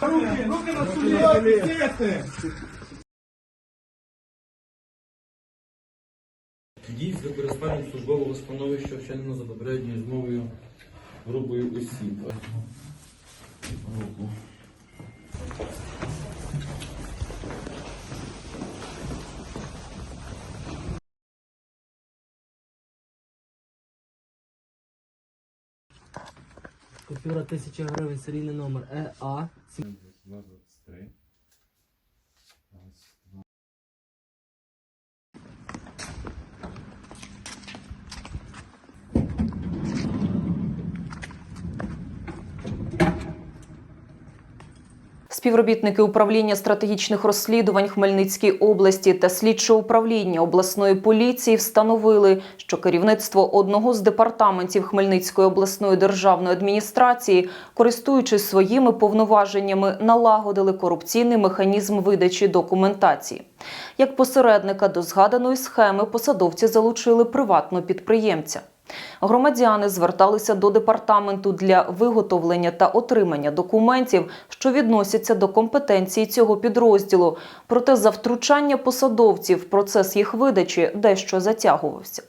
Руки, руки на столі, сидите! Дій з використанням службового становища вчинено за попередньою змовою грубою осіб. Руку. Купюра 1000 гривень, серійний номер ЕА. Співробітники управління стратегічних розслідувань Хмельницькій області та слідчого управління обласної поліції встановили, що керівництво одного з департаментів Хмельницької обласної державної адміністрації, користуючись своїми повноваженнями, налагодили корупційний механізм видачі документації. Як посередника до згаданої схеми посадовці залучили приватного підприємця. Громадяни зверталися до департаменту для виготовлення та отримання документів, що відносяться до компетенції цього підрозділу. Проте за втручання посадовців процес їх видачі дещо затягувався.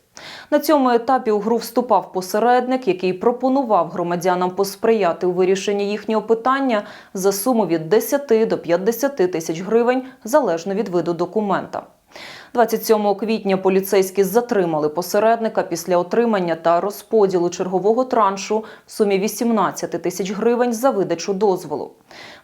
На цьому етапі у гру вступав посередник, який пропонував громадянам посприяти у вирішенні їхнього питання за суму від 10 до 50 тисяч гривень залежно від виду документа. 27 квітня поліцейські затримали посередника після отримання та розподілу чергового траншу в сумі 18 тисяч гривень за видачу дозволу.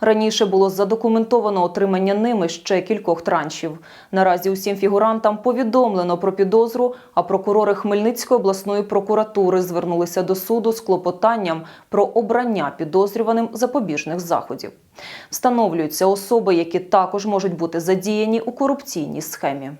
Раніше було задокументовано отримання ними ще кількох траншів. Наразі усім фігурантам повідомлено про підозру, а прокурори Хмельницької обласної прокуратури звернулися до суду з клопотанням про обрання підозрюваним запобіжних заходів. Встановлюються особи, які також можуть бути задіяні у корупційній схемі.